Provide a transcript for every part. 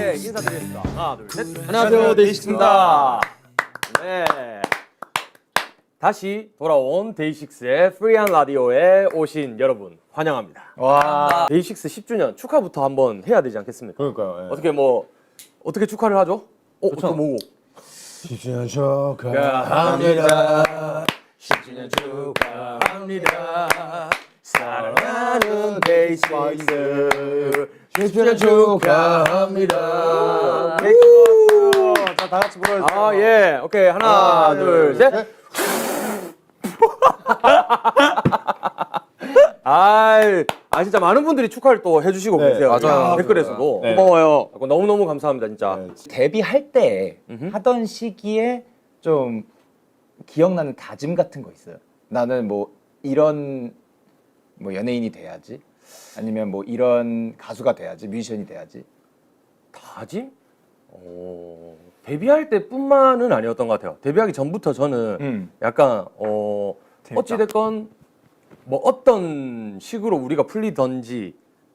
오케이 인사드리겠습니다. 하나 둘 셋. 안녕하세요 데이식스입니다. 네. 다시 돌아온 데이식스의 프리한 라디오에 오신 여러분 환영합니다. 와. 데이식스 10주년 축하부터 한번 해야 되지 않겠습니까? 그러니까요. 예. 어떻게 뭐 어떻게 축하를 하죠? 어, 어떻게 뭐고? 10주년 축하합니다. 10주년 축하합니다. 사랑하는 데이식스 10주년 축하합니다. 네, 자, 다 같이 불러주세요. 아, 예. 오케이. 하나, 하나, 둘, 둘, 셋. 셋. 아, 아 진짜 많은 분들이 축하를 또 해주시고 네, 계세요. 맞아요. 댓글에서도 네. 고마워요. 너무 너무 감사합니다, 진짜. 네. 데뷔할 때 음흠. 하던 시기에 좀 기억나는 다짐 같은 거 있어요. 나는 뭐 이런 뭐 연예인이 돼야지. 아니면 뭐 이런 가수가 돼야지, 뮤지션이 돼야지. 다짐? 어, 데뷔할 때뿐만은 아니었던 것 같아요. 데뷔하기 전부터 저는 음. 약간 어 재밌다. 어찌 됐건 뭐 어떤 식으로 우리가 풀리던지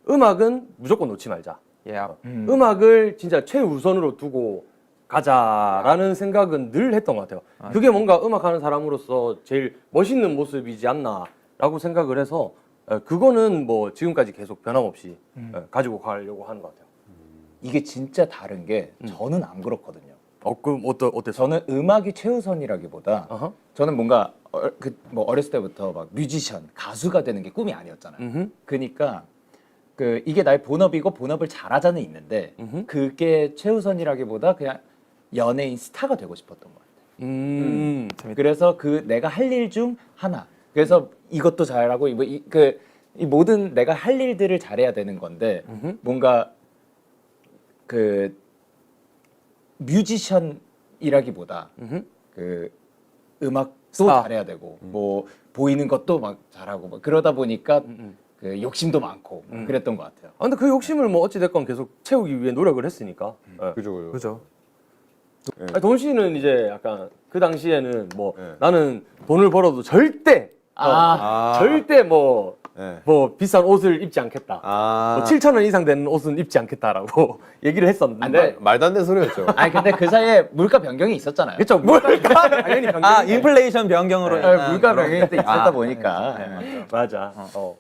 음악은 무조건 놓지 말자. 음. 음. 악을 진짜 최우선으로 두고 가자라는 생각은 늘 했던 것 같아요. 그게 뭔가 음악하는 사람으로서 제일 멋있는 모습이지 않나라고 생각을 해서 에, 그거는 뭐 지금까지 계속 변함없이 에, 가지고 가려고 하는 것 같아요. 이게 진짜 다른 게 음. 저는 안 그렇거든요. 어, 그럼 어떠 어땠어? 저는 음악이 최우선이라기보다 어허. 저는 뭔가 어, 그 뭐 어렸을 때부터 막 뮤지션, 가수가 되는 게 꿈이 아니었잖아요. 음흠. 그러니까 그 이게 나의 본업이고 본업을 잘하자는 있는데 음흠. 그게 최우선이라기보다 그냥 연예인 스타가 되고 싶었던 것 같아요. 음. 그래서 그 내가 할 일 중 하나. 그래서 이것도 잘하고 뭐 이, 그, 이 모든 내가 할 일들을 잘해야 되는 건데 음흠. 뭔가 그 뮤지션이라기보다 음흠. 그 음악도 스타. 잘해야 되고 뭐 보이는 것도 막 잘하고 막 그러다 보니까 음. 그 욕심도 많고 음. 그랬던 것 같아요. 아, 근데 그 욕심을 뭐 어찌 됐건 계속 채우기 위해 노력을 했으니까. 예. 그죠, 그죠. 그죠. 아니, 돈 씨는 이제 약간 그 당시에는 뭐 네. 나는 돈을 벌어도 절대 어, 아. 절대 뭐, 네. 뭐 비싼 옷을 입지 않겠다. 아. 뭐 7천 원 이상 되는 옷은 입지 않겠다라고 얘기를 했었는데. 말도 안 되는 소리였죠. 아니 근데 그 사이에 물가 변경이 있었잖아요. 그렇죠. 물가 당연히 변경. 아 인플레이션 변경으로 네, 인한 물가 그런- 변경이 또 있었다 아, 보니까 네, 맞아. 어. 어.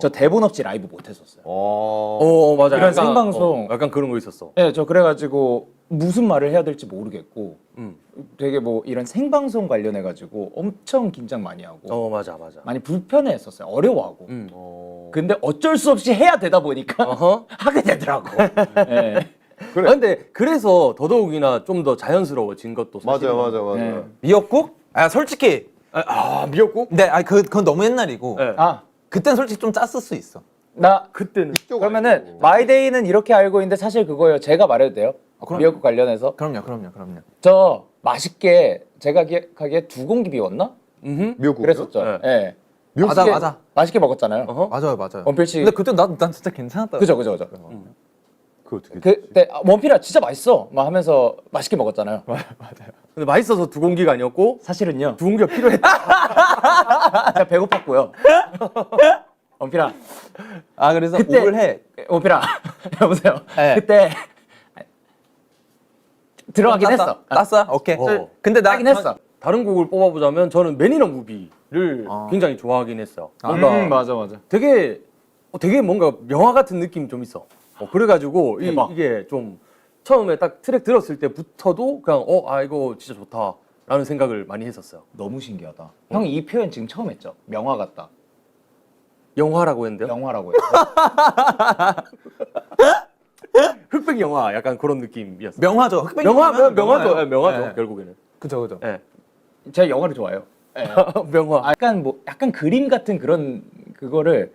저 대본 없이 라이브 못 했었어요. 어. 어, 맞아. 이런 약간, 생방송. 어, 약간 그런 거 있었어. 네, 저 그래가지고 무슨 말을 해야 될지 모르겠고 음. 되게 뭐 이런 생방송 관련해 가지고 엄청 긴장 많이 하고 어, 맞아, 맞아. 많이 불편해했었어요. 어려워하고. 음. 어. 근데 어쩔 수 없이 해야 되다 보니까 어허. 하게 되더라고. 네. 그래. 근데 그래서 더더욱이나 좀 더 자연스러워진 것도 사실. 맞아요, 맞아요, 맞아요. 네. 미역국? 아 솔직히 아, 미역국? 근데 아니 그 그건 너무 옛날이고 네. 아, 그땐 솔직히 좀 짰을 수 있어. 나 그때는 그러면은 마이데이는 이렇게 알고 있는데 사실 그거예요. 제가 말해도 돼요? 그럼요. 미역국 관련해서 그럼요, 그럼요, 그럼요. 저 맛있게 제가 기억하기에 두 공기 비웠나? 음. 미역국. 그랬었죠. 네. 예. 맞아, 맛있게- 맞아. 맛있게 먹었잖아요. 어허. 맞아요, 맞아요. 원필 씨. 근데 그때 난, 난 진짜 괜찮았다. 그죠, 그죠, 그죠. 그 어떻게? 그때 아, 원필아 진짜 맛있어. 막 하면서 맛있게 먹었잖아요. 근데 맛있어서 두 공기가 아니었고 사실은요. 두 공기가 필요했다. 제가 배고팠고요. 원필아, 아 그래서 그때- 올해 원필아, 여보세요. 네. 그때 들어가긴 했어. 아, 땄어? 오케이. 어. 근데 나 하긴 했어. 다른 곡을 뽑아보자면 저는 매니너 무비를 아. 굉장히 좋아하긴 했어요. 아. 뭔가 음, 맞아, 맞아. 되게 어, 되게 뭔가 명화 같은 느낌이 좀 있어. 어, 그래가지고 이, 대박. 이게 좀 처음에 딱 트랙 들었을 때부터도 그냥 어 아 이거 진짜 좋다라는 생각을 많이 했었어요. 너무 신기하다. 형이 이 표현 지금 처음 했죠? 명화 같다. 영화라고 했는데요. 영화라고 했죠. 흑백 영화 약간 그런 느낌이었어요. 명화죠. 흑백 명화 영화는 명화죠. 네, 명화죠. 네. 결국에는. 그죠, 그죠. 예. 제가 영화를 좋아해요. 명화. 약간 뭐 약간 그림 같은 그런 그거를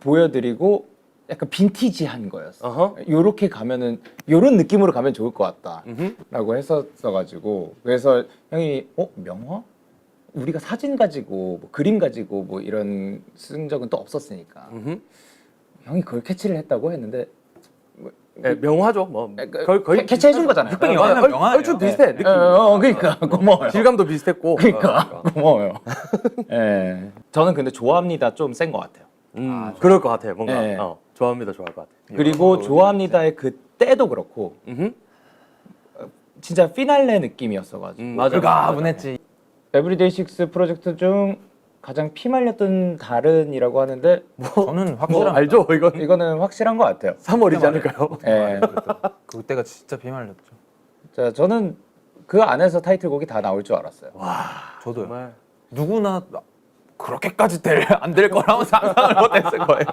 보여드리고 약간 빈티지한 거였어. 어허. 요렇게 가면은 요런 느낌으로 가면 좋을 것 같다라고 음흠. 했었어 가지고 그래서 형이 어 명화? 우리가 사진 가지고 뭐 그림 가지고 뭐 이런 쓴 적은 또 없었으니까 음흠. 형이 그걸 캐치를 했다고 했는데 예, 명화죠. 뭐 그- 거의 거의 캐- 캐치해 준 거잖아요. 흑백 예, 영화는 얼- 명화예요. 얼추 비슷해. 느낌. 어, 어, 그러니까 고마워요. 질감도 비슷했고. 그러니까 어, 고마워요. 예. 저는 근데 좋아합니다 좀 센 것 같아요. 음, 그럴 것 같아요. 뭔가. 네. 어. 좋아합니다, 좋아할 것 같아요. 그리고 좋아합니다의 그 때도 그렇고 음흠. 진짜 피날레 느낌이었어가지고 음, 맞아. 불가분했지. 에브리데이 식스 프로젝트 중 가장 피말렸던 달은이라고 하는데 저는 뭐 확실한 알죠, 이건 이거는 확실한 것 같아요. 3월이지 않을까요? 예. 그때가 진짜 비말렸죠. 자, 저는 그 안에서 타이틀곡이 다 나올 줄 알았어요. 저도요. 정말 누구나 그렇게까지 안될 거라고 상상을 못했을 거예요.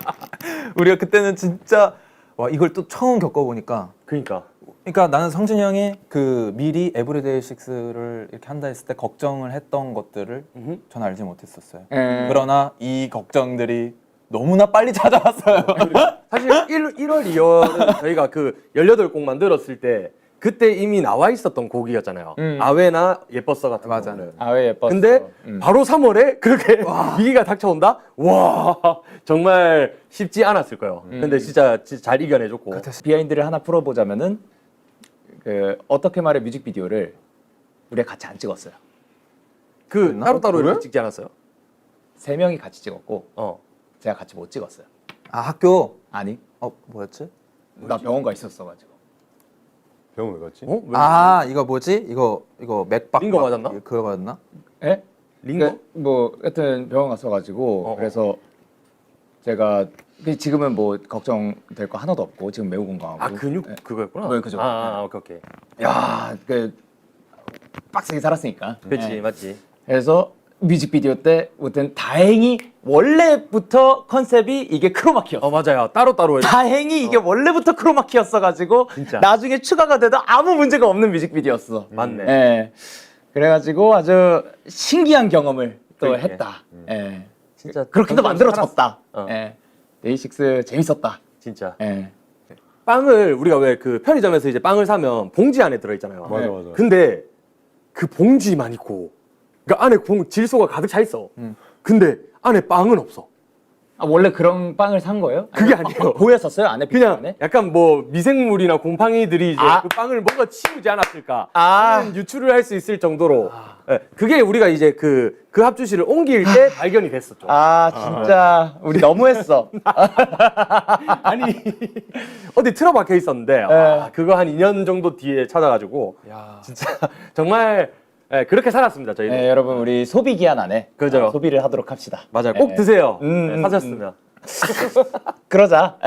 우리가 그때는 진짜 와 이걸 또 처음 겪어보니까 그러니까 그러니까 나는 성진이 형이 그 미리 에브리데이 식스를 이렇게 한다 했을 때 걱정을 했던 것들을 음흠. 전 알지 못했었어요. 예. 그러나 이 걱정들이 너무나 빨리 찾아왔어요. 사실 1, 1월 2월은 저희가 그 18곡 만들었을 때 그때 이미 나와 있었던 곡이었잖아요. 음. 아웨나 예뻤어 같은 맞아. 거는. 아왜 예뻤어. 근데 음. 바로 3월에 그렇게 위기가 닥쳐온다? 와 정말 쉽지 않았을 거예요. 음. 근데 진짜, 진짜 잘 이겨내줬고. 비하인드를 하나 풀어보자면은 그 어떻게 말해 뮤직비디오를 우리가 같이 안 찍었어요. 그 따로따로 그래? 이렇게 찍지 않았어요? 세 명이 같이 찍었고 어. 제가 같이 못 찍었어요. 아 학교 아니 어 뭐였지? 나 병원 가 있었어가지고. 병원 왜 갔지? 어? 왜? 아 이거 뭐지? 이거 이거 맥박 링거 맞았나? 그거 맞나? 예? 링거? 그, 뭐 하여튼 병원 갔어가지고 어, 어. 그래서 제가 그 지금은 뭐 걱정될 거 하나도 없고 지금 매우 건강하고. 아 근육 예. 그거였구나. 네, 그죠. 아, 아 오케이 오케이. 야, 그 빡세게 살았으니까. 그렇지 예. 맞지. 그래서 뮤직비디오 때 아무튼 다행히 원래부터 컨셉이 이게 크로마키였어. 어 맞아요. 따로 따로. 다행히 이게 원래부터 크로마키였어가지고 진짜. 나중에 추가가 돼도 아무 문제가 없는 뮤직비디오였어. 맞네. 예. 그래가지고 아주 신기한 경험을 또 그러니까. 했다. 예. 진짜 그렇게도 정말 만들어졌다. 어. 예. 데이식스 재밌었다. 진짜. 예. 빵을 우리가 왜 그 편의점에서 이제 빵을 사면 봉지 안에 들어 있잖아요. 맞아 네. 맞아. 근데 그 봉지만 있고 그러니까 안에 봉, 질소가 가득 차 있어. 음. 근데 안에 빵은 없어. 아, 원래 그런 빵을 산 거예요? 그게 아니에요. 보였었어요? 안에 그냥 안에? 약간 뭐 미생물이나 곰팡이들이 이제 아. 그 빵을 먹어 치우지 않았을까 아. 하는 유출을 할 수 있을 정도로 예, 그게 우리가 이제 그 그 합주실을 옮길 때 발견이 됐었죠. 아 진짜 우리 너무했어. 아니 어디 틀어 박혀 있었는데 아, 그거 한 2년 정도 뒤에 찾아가지고 야 진짜 정말 예, 그렇게 살았습니다 저희도. 네, 여러분 우리 소비 기한 안에 그죠. 어, 소비를 하도록 합시다. 맞아요. 꼭 네. 드세요. 음, 예, 음, 사셨으면 그러자.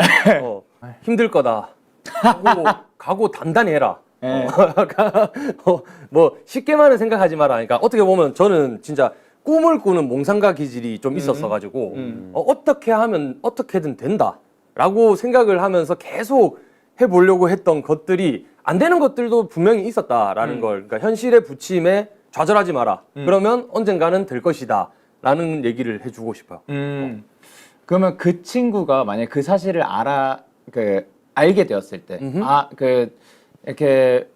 어, 힘들 거다. 각오, 각오 단단히 해라. 네. 어, 뭐 쉽게만은 생각하지 마라. 그러니까 어떻게 보면 저는 진짜 꿈을 꾸는 몽상가 기질이 좀 있었어 가지고 음. 어, 어떻게 하면 어떻게든 된다라고 생각을 하면서 계속 해보려고 했던 것들이 안 되는 것들도 분명히 있었다라는 음. 걸 그러니까 현실의 부침에 좌절하지 마라. 그러면 언젠가는 될 것이다라는 얘기를 해주고 싶어요. 음. 그러면 그 친구가 만약 그 사실을 알아 그 알게 되었을 때, 음흠. 아 그 이렇게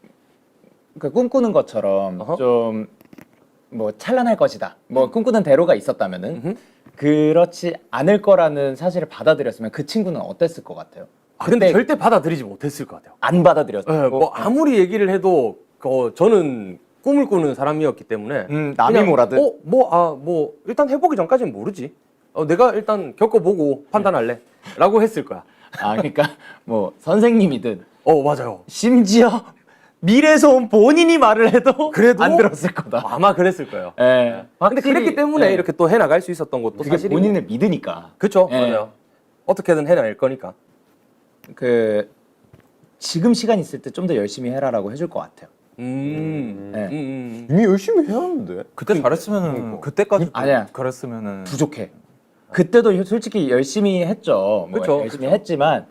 그 꿈꾸는 것처럼 어허. 좀 뭐 찬란할 것이다. 뭐 꿈꾸는 대로가 있었다면은 음흠. 그렇지 않을 거라는 사실을 받아들였으면 그 친구는 어땠을 것 같아요? 아, 근데 절대 받아들이지 못했을 것 같아요. 안 받아들였고, 예, 뭐 아무리 얘기를 해도 어, 저는 꿈을 꾸는 사람이었기 때문에 음, 남이 그냥, 뭐라든. 어, 뭐, 아, 뭐 일단 해보기 전까지는 모르지. 어, 내가 일단 겪어보고 판단할래.라고 했을 거야. 아 그러니까 뭐 선생님이든 어, 맞아요. 심지어 미래에서 온 본인이 말을 해도 그래도 안 들었을 거다. 아마 그랬을 거예요. 예. 근데 확실히, 그랬기 때문에 예. 이렇게 또 해나갈 수 있었던 것도 그게 사실이고. 본인을 믿으니까. 그쵸, 예. 맞아요. 어떻게든 해낼 거니까. 그 지금 시간 있을 때 좀 더 열심히 해라라고 해줄 것 같아요. 음, 네. 음, 음. 이미 열심히 해야 하는데. 그때 잘했으면은 그때까지 아니야. 그랬으면은 부족해. 그때도 솔직히 열심히 했죠. 뭐 그쵸, 열심히 했지만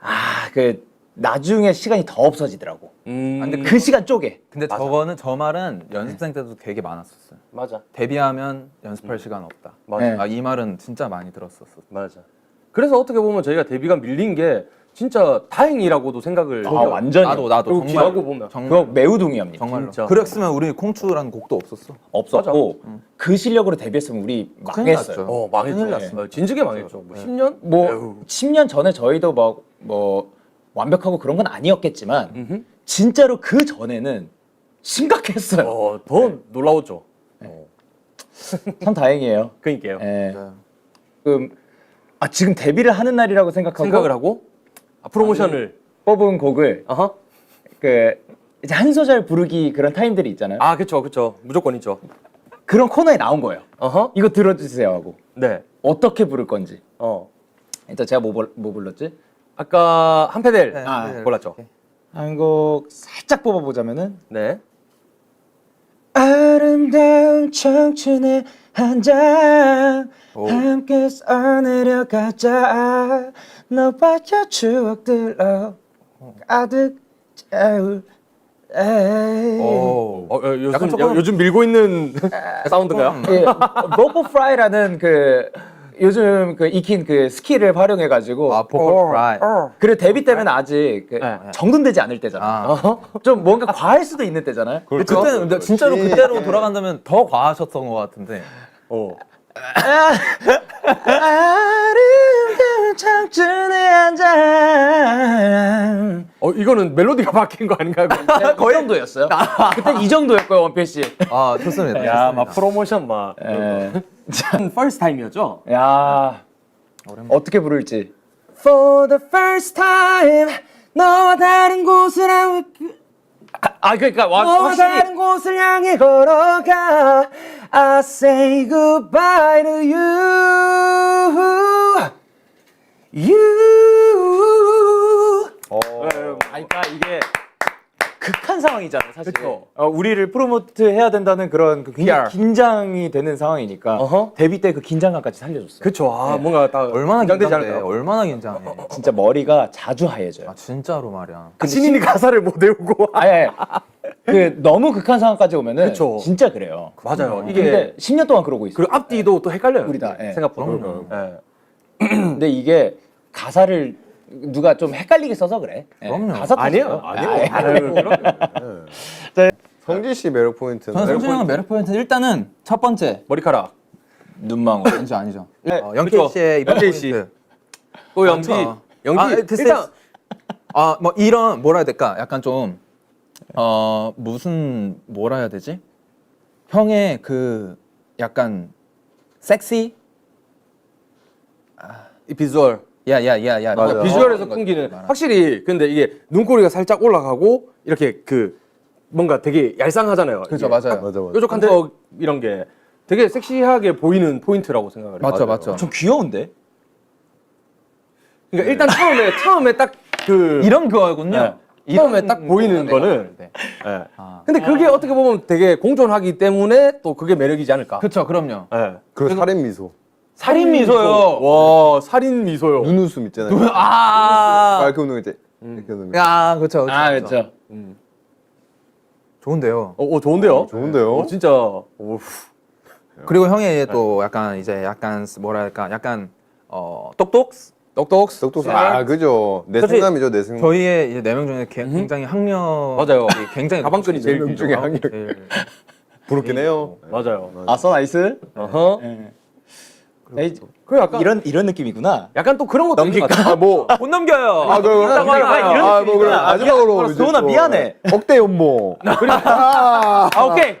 아 그 나중에 시간이 더 없어지더라고. 음. 아, 근데 그 시간 쪼개. 근데 맞아. 저거는 저 말은 연습생 때도 되게 많았었어요. 맞아, 데뷔하면 연습할 시간 없다. 맞아. 네. 아 이 말은 진짜 많이 들었었어. 맞아. 그래서 어떻게 보면 저희가 데뷔가 밀린 게 진짜 다행이라고도 생각을 아 해요. 완전히. 나도 나도 그리고 정말 기하고 보면. 그거 정말 매우 동의합니다. 정말로. 진짜. 그랬으면 우리 콩추라는 곡도 없었어. 없었고 그 실력으로 데뷔했으면 우리 큰일 망했어요. 어, 망했죠. 큰일 났어. 어, 진즉에 망했죠. 뭐 10년? 뭐 에휴. 10년 전에 저희도 막 뭐 완벽하고 그런 건 아니었겠지만 음흠. 진짜로 그 전에는 심각했어요. 어, 더 놀라웠죠. 어. 참 다행이에요. 그러니까요. 예. 맞아요. 지금 아 지금 데뷔를 하는 날이라고 생각하고 생각을 하고 아, 프로모션을 뽑은 곡을 어허. 그 이제 한 소절 부르기 그런 타임들이 있잖아요. 아 그쵸 그쵸 무조건 있죠. 그런 코너에 나온 거예요. 어허. 이거 들어주세요 하고 네. 어떻게 부를 건지. 어. 일단 제가 뭐, 불- 뭐 불렀지? 아까 한패델 네, 아, 네, 골랐죠. 한 곡 살짝 뽑아보자면은 네. 아름다운 청춘의 한장 오. 함께 써내려가자 너와의 추억들로 가득 채울 에이. 어, 어, 요즘 약간 조금- 요- 요즘 밀고 있는 사운드인가요? 예, 보코 프라이라는 그 요즘 그 익힌 그 스킬을 활용해 가지고 아 보컬 프라이. 그리고 데뷔 때는 아직 그 네. 정돈되지 않을 때잖아. 아. 좀 뭔가 과할 수도 있는 때잖아요. 그때는 근데 진짜로 그때로 돌아간다면 더 과하셨던 것 같은데. 어. 아름다운 청춘의 한장 어 이거는 멜로디가 바뀐 거 아닌가요? 거의 정도였어요. 그때 이 정도였고요 씨. 아 좋습니다. 야. 막 프로모션 막. 예. first time이었죠? 야 어떻게 부를지. For the first time 너와 다른 곳을 향해 아 그러니까 와, 너와 확실히 다른 곳을 향해 걸어가 I say goodbye to you You 어. 아니, 그러니까 이게 극한 상황이잖아요, 사실. 그쵸. 어, 우리를 프로모트 해야 된다는 그런 그 굉장히 PR. 긴장이 되는 상황이니까 어허. 데뷔 때 그 긴장감까지 살려줬어요. 그쵸 아 뭔가 딱 얼마나 긴장되지 긴장돼? 않을까요? 얼마나 긴장해? 진짜 머리가 자주 하얘져요. 아 진짜로 말이야. 아, 신인이 가사를 못 외우고 아니, 그 너무 극한 상황까지 오면은 그쵸. 진짜 그래요. 맞아요 이게 이게 10년 동안 그러고 있어요. 그리고 앞뒤도 또 헷갈려요 우리 다, 예. 생각보다 그럼요. 예. 근데 이게 가사를 누가 좀 헷갈리게 써서 그래. 예. 그럼요. 가사 아니에요 탓이에요. 아니에요 아유, 그럼요. 성진 씨 매력 포인트는 저는 성준이 형의 매력 포인트는 일단은 첫 번째 머리카락 눈망울. 아니죠 아니죠. 네. 어, 영케이 그쵸. 씨의 이번 영케이 씨. 포인트. 또 연기 많죠. 연기 아, 됐어요. 일단 아뭐 이런 뭐라 해야 될까? 약간 좀 어 무슨 뭐라 해야 되지? 형의 그 약간 섹시 이 비주얼 야야야야 맞아. 어, 비주얼에서 끊기는 확실히 근데 이게 눈꼬리가 살짝 올라가고 이렇게 그 뭔가 되게 얄쌍하잖아요. 그죠 이게 맞아요. 맞아 맞아. 뾰족한 턱 이런 게 되게 섹시하게 보이는 포인트라고 생각을 해요. 맞죠 맞죠. 좀 귀여운데? 그러니까 일단 처음에 처음에 딱그 이런 거군요. 네. 처음에 딱 보이는 네. 거는 네. 예. 아. 근데 그게 어떻게 보면 되게 공존하기 때문에 또 그게 매력이지 않을까. 그쵸 그럼요. 예. 그리고 살인 미소, 살인 미소요. 와 살인 미소요. 눈웃음 있잖아요. 아, 아, 그 웃는 거 이제 이렇게 웃는 거. 그쵸 그쵸. 아 그쵸. 그렇죠. 좋은데요. 어, 어, 좋은데요? 좋은데요? 어, 진짜. 오, 그리고 형의 또 약간 이제 약간 뭐랄까 약간 어 똑똑 똑똑. 똑똑. 아, 그죠. 내 사실 생감이죠, 내 생감. 저희의 이제 네명 중에 개- 굉장히 학력 맞아요. 굉장히 가방끈이 제일 명 길죠. 중에 학력. 부럽긴 해요. 맞아요. 아써 나이스. 어허. 예. 에이, 그 약간 이런 이런 느낌이구나. 약간 또 그런 것도 있는 것 같아요. 아, 뭐. 못 넘겨요. 아, 그, 이런 아, 뭐, 그래. 느낌이구나. 마지막으로. 아, 이제 소은아, 또 미안해. 억대 연봉. 아, 아 오케이.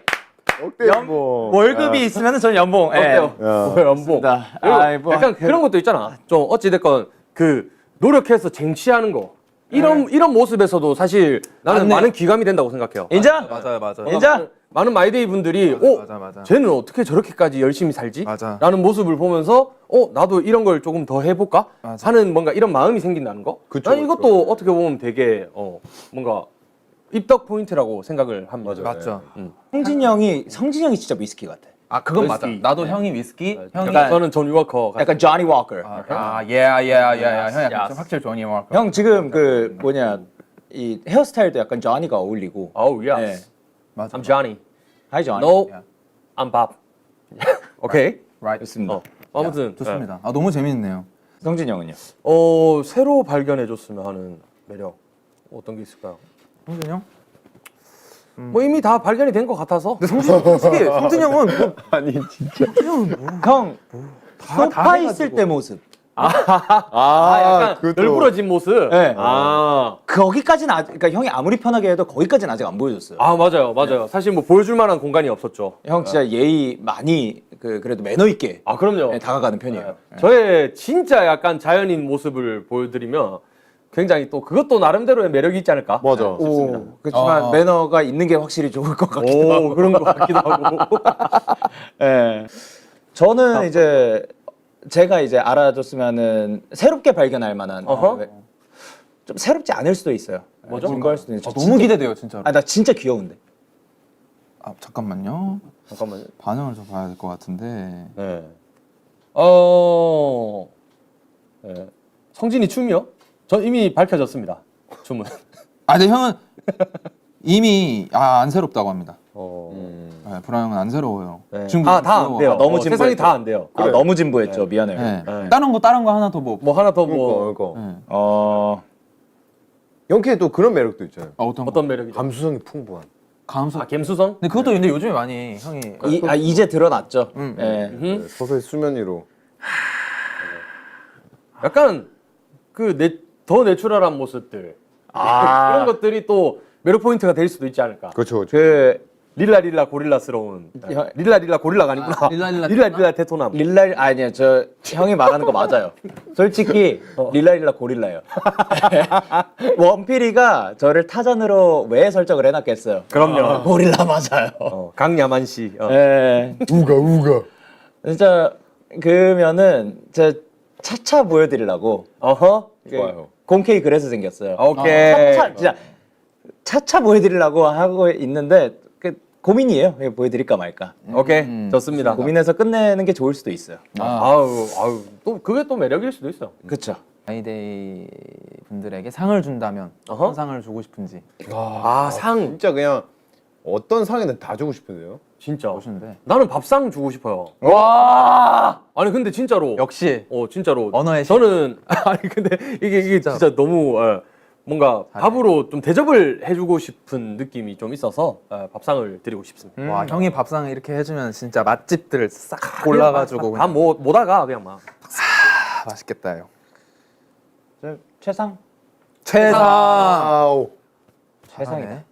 억대 연봉. 월급이 있으면 전 연봉. 예. 어때요? 야. 뭐 연봉. 그리고 아이, 뭐. 약간 그런 것도 있잖아. 좀 어찌 됐건 그 노력해서 쟁취하는 거. 이런 이런 모습에서도 사실 나는 맞네. 많은 기감이 된다고 생각해요. 인정? 맞아요 맞아요. 인정? 많은 마이데이 분들이 어, 맞아 맞아. 쟤는 어떻게 저렇게까지 열심히 살지? 맞아. 라는 모습을 보면서 어 나도 이런 걸 조금 더 해볼까 맞아. 하는 뭔가 이런 마음이 생긴다는 거. 그쵸, 난. 이것도 어떻게 보면 되게 어 뭔가 입덕 포인트라고 생각을 합니다. 맞아요. 맞죠. 성진 형이 성진 형이 진짜 위스키 같아. 아 그건 맞아. 위스키. 나도 형이 위스키, 형이 약간 저는 존 유워커 같은 약간 조니 워커. 아, 예예 예 예 형 약간. 좀 확실히 좋은 영화. 형 지금 그 뭐냐 이 헤어스타일도 약간 조니가 어울리고. 어우 야. 예. 맞아. I'm Johnny. 하이 조니. No, 야. I'm Bob. 오케이. Right. 좋습니다. 어. 아무튼 좋습니다. 아 너무 재밌네요. 성진 형은요? 어 새로 발견해줬으면 하는 매력 어떤 게 있을까요? 성준 형? 뭐 이미 다 발견이 된 것 같아서. 근데 성준 솔직히 성준 형은 뭐 아니, 진짜. 형 다- 다 소파 해가지고. 있을 때 모습. 아, 약간 그것도- 널브러진 모습. 네. 아. 거기까지는 아직 그러니까 형이 아무리 편하게 해도 거기까지는 아직 안 보여줬어요. 아 맞아요, 맞아요. 사실 뭐 보여줄 만한 공간이 없었죠. 형 진짜 예의 많이 그 그래도 매너 있게 아 그럼요. 네, 다가가는 편이에요. 네. 저의 진짜 약간 자연인 모습을 보여드리면 굉장히 또 그것도 나름대로의 매력이 있지 않을까? 맞아. 오, 그렇지만 아. 매너가 있는 게 확실히 좋을 것 같기도 하고. 오 그런 것 같기도 하고. 예. 저는 이제 제가 이제 알아줬으면은 새롭게 발견할 만한 어허. 왜- 좀 새롭지 않을 수도 있어요. 뭐죠? 증거할 수도 있는. 아, 너무 기대돼요 진짜로. 아, 나 진짜 귀여운데. 아 잠깐만요. 잠깐만요. 반응을 좀 봐야 될 것 같은데. 네. 어. 네. 성진이 춤이요? 전 이미 밝혀졌습니다. 춤은. 아, 근데 형은 이미 아, 안 새롭다고 합니다. 어. 네, 브라이 형은 안 새로워요. 네. 지금 아, 다 안. 돼요. 아, 너무 어, 진부했죠. 세상이 다 안 돼요. 아, 너무 진부했죠. 미안해요. 네. 네. 다른 거 다른 거 하나 더 뭐. 뭐 하나 더 뭐 그러니까, 그러니까. 네. 어, 영케이 또 그런 매력도 있잖아요. 아, 어떤 거? 어떤 매력이죠? 감수성이 풍부한. 감수. 아, 갬수성? 근데 그것도 근데 요즘에 많이 형이 이, 아, 이제 드러났죠. 음. 예. 음. 네, 서서히 수면 위로. 약간 그 더 내추럴한 모습들 아. 그런 것들이 또 매력 포인트가 될 수도 있지 않을까. 그렇죠. 그렇죠. 그 릴라 릴라 고릴라스러운 야. 릴라 릴라 고릴라가 아니구나. 아, 릴라 릴라 릴라 테토남? 릴라 테토남. 릴라 아니야 저 형이 말하는 거 맞아요. 솔직히 릴라릴라 고릴라예요. 원필이가 저를 타잔으로 왜 설정을 해놨겠어요. 그럼요. 고릴라 맞아요. 어, 강야만 씨. 어. 예. 우가 우가. 진짜 그러면은 저 차차 보여드리려고 어허. 그 좋아요. 공케이 그래서 생겼어요. 오케이. 차차 진짜 차차 보여드리려고 하고 있는데 그 고민이에요. 이거 보여드릴까 말까. 오케이. 음. 좋습니다. 고민해서 끝내는 게 좋을 수도 있어요. 아, 아우 아우 또 그게 또 매력일 수도 있어. 그렇죠. 아이데이 분들에게 상을 준다면. 어떤 상을 주고 싶은지 아, 상 진짜 그냥 어떤 상이든 다 주고 싶은데요. 진짜. 보시는데 나는 밥상 주고 싶어요. 와 아니 근데 진짜로. 역시 어 진짜로. 언어의 신. 저는 아니 근데 이게 이게 진짜, 너무 어, 뭔가 잘해. 밥으로 좀 대접을 해주고 싶은 느낌이 좀 있어서 어, 밥상을 드리고 싶습니다. 와 형이 밥상 이렇게 해주면 진짜 맛집들 싹 골라가지고 그냥 다못 못하가 그냥 막. 아, 맛있겠다요. 저 최상 최상 아우.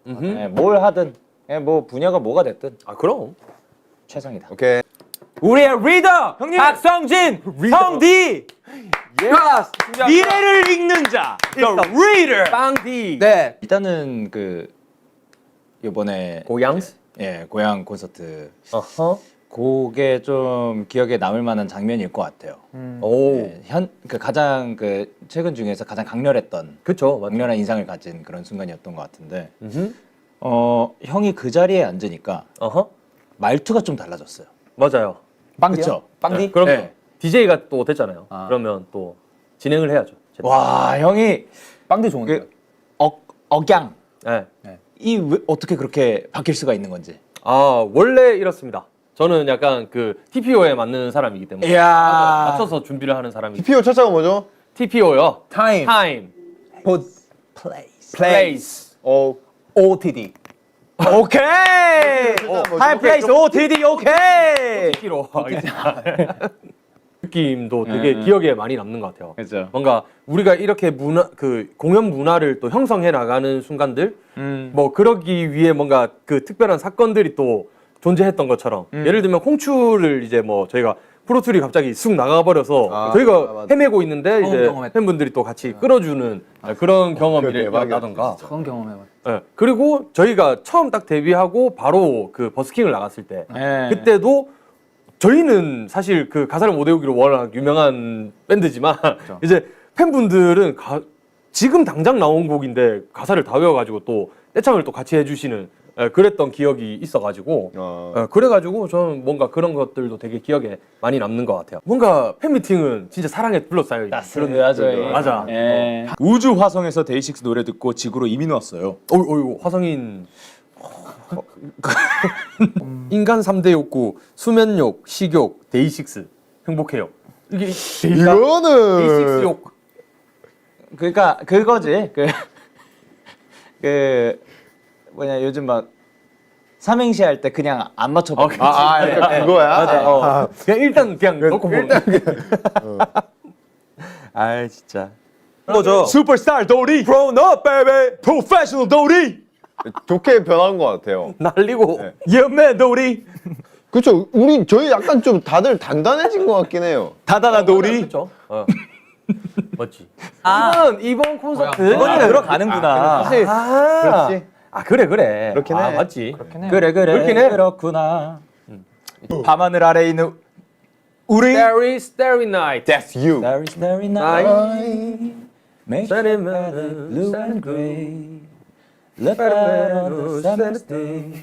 음흠. 예, 뭘 하든 예, 뭐 분야가 뭐가 됐든 아 그럼. 최상이다. 오케이. 우리의 리더 박성진 성디 예스. 미래를 읽는 자, the reader. 빵디. 네 일단은 그 이번에 고양스. 예 고향 콘서트 어허. 그게 좀 기억에 남을 만한 장면일 것 같아요. 오. 예, 현 그 가장 그 최근 중에서 가장 강렬했던 그쵸. 맞죠. 강렬한 인상을 가진 그런 순간이었던 것 같은데 음흠. 어 형이 그 자리에 앉으니까 어허. 말투가 좀 달라졌어요. 맞아요. 빵디요? 그쵸? 빵디? 네, 그럼 네. DJ가 또 됐잖아요. 아. 그러면 또 진행을 해야죠. 와 형이 빵디 좋은데 그 억, 억양 네. 이 왜, 어떻게 그렇게 바뀔 수가 있는 건지. 아 원래 이렇습니다. 저는 약간 그 TPO에 맞는 사람이기 때문에 이야. 맞춰서 준비를 하는 사람이 TPO 첫자가 뭐죠? TPO요. 타임 Time, 포 플레이스. Place. 어. OTD 오케이. 뭐죠? 하이 플레이스 OTD 오케이. TP로 느낌도 되게 음, 음. 기억에 많이 남는 것 같아요. 그렇죠. 뭔가 우리가 이렇게 문화 그 공연 문화를 또 형성해 나가는 순간들 음. 뭐 그러기 위해 뭔가 그 특별한 사건들이 또 존재했던 것처럼 예를 들면 홍추를 이제 뭐 저희가 프로툴이 갑자기 쑥 나가버려서 아, 저희가 아, 맞아. 헤매고 있는데 이제 경험했다. 팬분들이 또 같이 끌어주는 그런 대박이야, 일어나던가 처음 경험해봐 예. 그리고 저희가 처음 딱 데뷔하고 바로 그 버스킹을 나갔을 때 네. 그때도 저희는 사실 그 가사를 못 외우기로 워낙 유명한 밴드지만 이제 팬분들은 가- 지금 당장 나온 곡인데 가사를 다 외워가지고 또 떼창을 또 같이 해주시는 예, 그랬던 기억이 있어가지고 어. 예, 그래가지고 저는 뭔가 그런 것들도 되게 기억에 많이 남는 것 같아요. 뭔가 팬 미팅은 진짜 사랑에 둘러싸여 있는 그런 맞아. 예. 우주 화성에서 데이식스 노래 듣고 지구로 이민 왔어요. 어이, 어이, 화성인. 인간 3대 욕구, 수면욕, 식욕, 데이식스. 행복해요. 이게 데이가 데이식스 이거는 욕. 그러니까 그거지. 그, 그 뭐냐 요즘 막 삼행시 할 때 그냥 안 맞춰봐. 그치. 아, 아, 그러니까 그거야. 맞아. 어. 그냥 일단 그냥 넣고 보는 거. 아 진짜. 거죠. 슈퍼스타 도리 Grown up, baby. 프로페셔널 도리 좋게 변한 것 같아요. 날리고. 네. 연맨 도리 그렇죠. 우리 저희 약간 좀 다들 단단해진 것 같긴 해요. 다다나 도리 그렇죠. 어. 맞지. 이번 이번 콘서트. 이번이 들어가는구나 사실 아, 그렇지. 아 그래 그래. 그렇긴 아, 해. 맞지. 그래 그래 그렇긴 해. 그렇구나 밤하늘 아래 있는 우리 Starry Starry Night. That's you. Starry Starry Night Make your body blue and gray Look out on the summer's day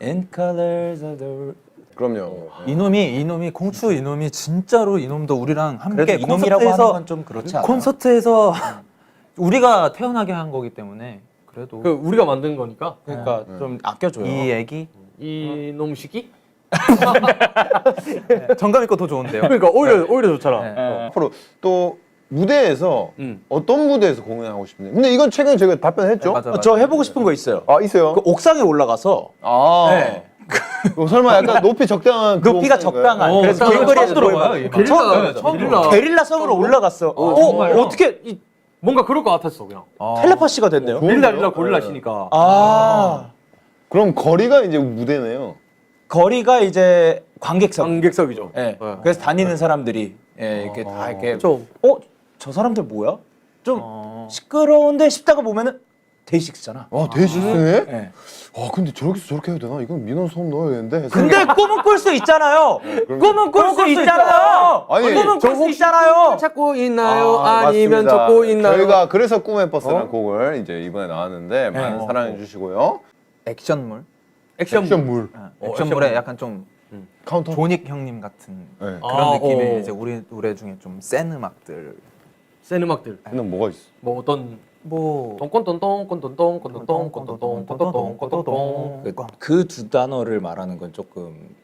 In colors of the 그럼요. 이놈이 이놈이 공추 이놈이 진짜로 이놈도 우리랑 함께 그래도 이놈이라고 하는 콘서트에서 건좀 그렇지 않아? 콘서트에서 우리가 태어나게 한 거기 때문에 그래도 그 우리가 만든 거니까. 그러니까 좀 아껴줘요 이 얘기 이놈 시기? 정감 있고 더 좋은데요. 그러니까 오히려 오히려 좋잖아. 네. 어. 앞으로 또 무대에서 음. 어떤 무대에서 공연하고 싶은데. 근데 이건 최근에 저희가 답변했죠. 맞아, 맞아. 저 해보고 싶은 거 있어요 아 있어요. 그 옥상에 올라가서 아. 네. 어, 설마 약간 높이 적당한 그 높이가 옥상인가요? 적당한 어, 그래서 처음 길거리에서 들어봐요. 게릴라, 처음, 게릴라, 성으로 올라갔어 어, 정말요? 어떻게 이, 뭔가 그럴 것 같았어 그냥. 어. 텔레파시가 됐네요? 릴라 릴라 고릴라 시니까. 아 그럼 거리가 이제 무대네요. 거리가 이제 관객석 관객석이죠. 예. 네. 그래서 다니는 사람들이 예, 이렇게 다 이렇게 좀 어? 저 사람들 뭐야? 좀 어. 시끄러운데 싶다가 보면은 데이식스잖아. 와 데이식스네? 예. 와 근데 저렇게 저렇게 해도 되나? 이건 민원 소음 넣어야 되는데. 해서 근데 꿈은 꿀 수 있잖아요. 꿈은 꿀 수 있잖아요. 아니, 꿈은 저꿀수 있잖아요. 찾고 있나요? 아, 아, 니면 맞습니다. 찾고 있나요? 저희가 그래서 꿈의 버스라는 어? 곡을 이제 이번에 나왔는데 많은 어. 사랑해 주시고요. 액션물. 액션. 액션물 어, 어, 액션물에 액션물. 약간 좀 카운터. 조닉 형님 같은 네. 아, 그런 느낌의 어. 이제 우리 노래 중에 좀 센 음악들. 센 음악들. 근데 뭐가 있어? 뭐 어떤 뭐 똥꼰똥똥 꼰똥똥 꼰똥똥 꼰똥똥 꼰똥똥 꼰똥똥. 그 두 단어를 말하는 건 조금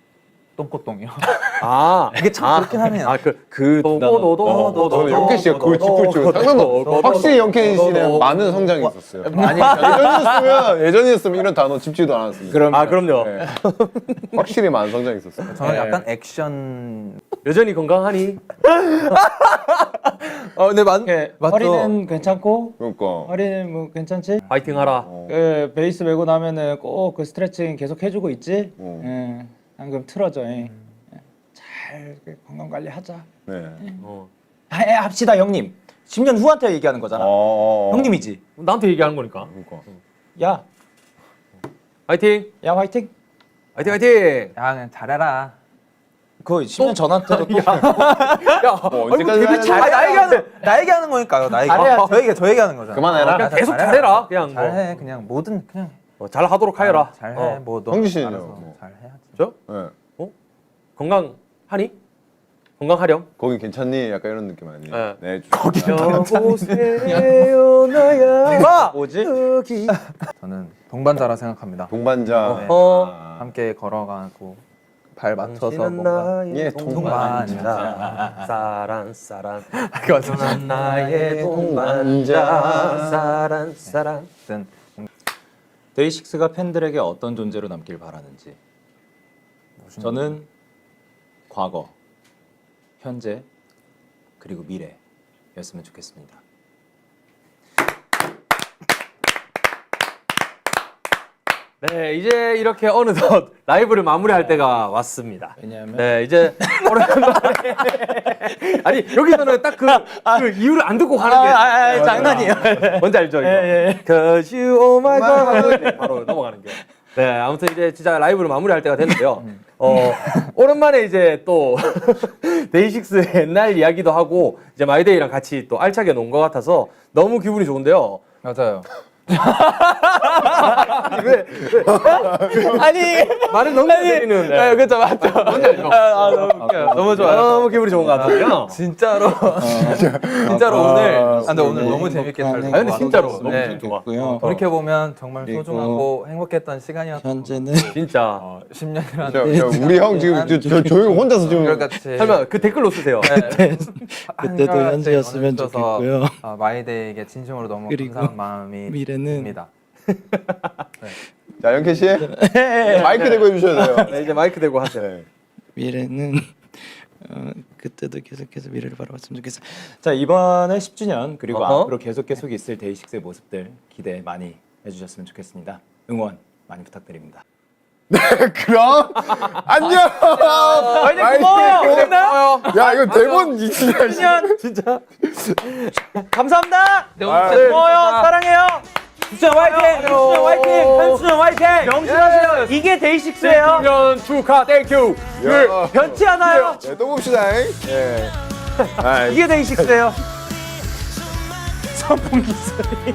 똥꼬똥이요. 아 이게 참 그렇긴 하네요. 아그 그 도도도도도도. 저는 영케 씨가 그걸 짚을 줄 상상도 확실히 영케 씨는 많은 성장이 있었어요. 아니 예전이었으면 예전이었으면 이런 단어 짚지도 않았습니다. 그럼 아 그럼요. 네. 확실히 많은 성장이 있었어요. 저는 네. 약간 액션. 여전히 건강하니? 어, 근데 맞 이렇게 맞죠. 허리는 괜찮고 그러니까 허리는 뭐 괜찮지? 파이팅 하라. 어. 그 베이스 메고 나면은 꼭 그 스트레칭 계속 해주고 있지? 어. 예. 방금 틀어져. 예. 잘 건강 관리하자. 네. 어. 아, 예, 합시다 형님. 10년 후한테 얘기하는 거잖아. 어. 형님이지. 나한테 얘기하는 거니까. 그러니까. 야, 파이팅. 야 화이팅. 파이팅 파이팅. 야 그냥 잘해라. 그 10년 전한테도 또 야, 뭐 언제까지 되게 해야 잘- 아, 나 얘기하는 나 얘기하는 거니까요. 나 얘기. 잘해야지. 저 얘기 저 얘기하는 거잖아. 그만해라. 그냥 아, 계속 잘해라. 그냥 뭐. 잘해. 그냥 뭐든 그냥 어, 잘 하도록 하여라. 잘해. 어. 뭐너 형주 씨는요? 뭐. 잘해야지. 저? 네. 건강하니? 건강하렴. 거기 괜찮니? 약간 이런 느낌 아니에요? 네. 네. 거기 여보세요 나야. 마. 뭐지? 저는 동반자라 생각합니다. 동반자. 네. 어. 아. 함께 걸어가고 발 맞춰서 당신은 뭔가 예, 동반자. 사랑 사랑. 그거 넌 나의 동반자. 사랑 사랑. 어쨌든 데이식스가 팬들에게 어떤 존재로 남길 바라는지. 저는 과거, 현재, 그리고 미래였으면 좋겠습니다. 네, 이제 이렇게 어느덧 라이브를 마무리할 때가 왔습니다. 왜냐하면 네, 이제 오랜만에 아니 여기서는 딱 그 그 이유를 안 듣고 가는 게 아, 아, 아, 장난이에요. 뭔지 알죠? 이거? 예, Cause you oh my god 바로 넘어가는 게. 네, 아무튼 이제 진짜 라이브를 마무리할 때가 됐는데요. 어, 오랜만에 이제 또 데이식스 옛날 이야기도 하고 이제 마이데이랑 같이 또 알차게 논 것 같아서 너무 기분이 좋은데요. 맞아요. 왜? 아니, 말을 넘겨드리는. 네. 그죠 맞죠. 뭔지 알죠? 아, 너무 웃겨. 너무 좋아요. 너무 기분이 좋은 것 같아요. 진짜로 진짜로 아, 오늘 아, 아, 근데 오늘 네. 너무 재밌게 잘 아 근데 진짜로 너무 네. 좋아. 고요. 돌이켜 보면 정말 그리고 소중하고 행복했던 시간이었던 현재는 진짜. 어, 10년이라는 저, 저 우리 형 지금 저, 저 조용 혼자서 지금 설마 그 댓글로 쓰세요. 그때도 현재였으면 좋겠고요. 아, 마이데이에게 진심으로 너무 그리고 감사한 마음이 미래는 듭니다. 자 영케 씨 마이크 대고 해주셔야 돼요. 네, 이제 마이크 대고 하세요. 네. 미래는 어, 그때도 계속해서 미래를 바라봤으면 좋겠어요. 자 이번에 10주년 그리고 어허. 앞으로 계속 계속 있을 데이식스의 모습들 기대 많이 해주셨으면 좋겠습니다. 응원 많이 부탁드립니다. 그럼 안녕. 아니 고마워요. 끝나? 야 이거 대본 진짜. 10주년 진짜 감사합니다. 네, 고마워요. 사랑해요. 수정 화이팅! 수정 화이팅! 한수정 화이팅! 명심하세요. 이게 데이식스예요. 년 축하 땡큐 변치 않아요. 네, 또 봅시다. 예. 아, 이게 데이식스예요. 선풍기 소리.